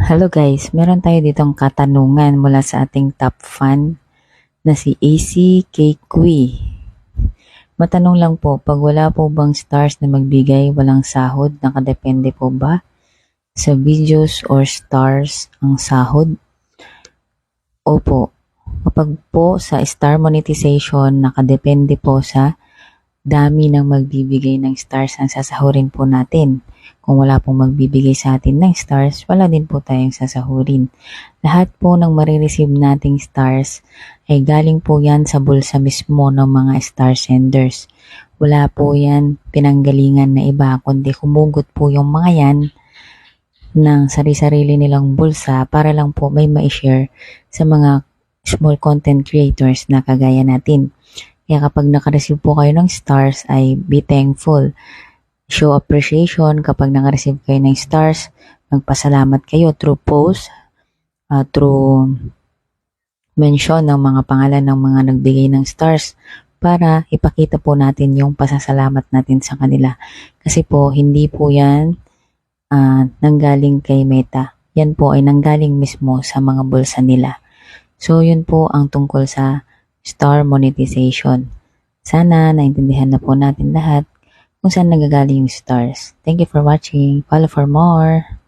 Hello guys, meron tayo ditong katanungan mula sa ating top fan na si AC K. Kui. Matanong lang po, pag wala po bang stars na magbigay, walang sahod, nakadepende po ba sa videos or stars ang sahod? Opo. Kapag po sa star monetization, nakadepende po sa dami ng magbibigay ng stars ang sasahurin po natin. Kung wala pong magbibigay sa atin ng stars, wala din po tayong sasahurin. Lahat po ng marireceive nating stars ay galing po yan sa bulsa mismo ng mga star senders. Wala po yan pinanggalingan na iba, kundi humugot po yung mga yan ng sari-sarili nilang bulsa para lang po may ma-share sa mga small content creators na kagaya natin. Kaya kapag nakareceive po kayo ng stars ay be thankful. Show appreciation kapag nakareceive kayo ng stars. Magpasalamat kayo through post, uh, through mention ng mga pangalan ng mga nagbigay ng stars para ipakita po natin yung pasasalamat natin sa kanila. Kasi po, hindi po yan ah, nanggaling kay Meta. Yan po ay nanggaling mismo sa mga bulsa nila. So, yun po ang tungkol sa star monetization. Sana naintindihan na po natin lahat kung saan nagagaling yung stars. Thank you for watching. Follow for more.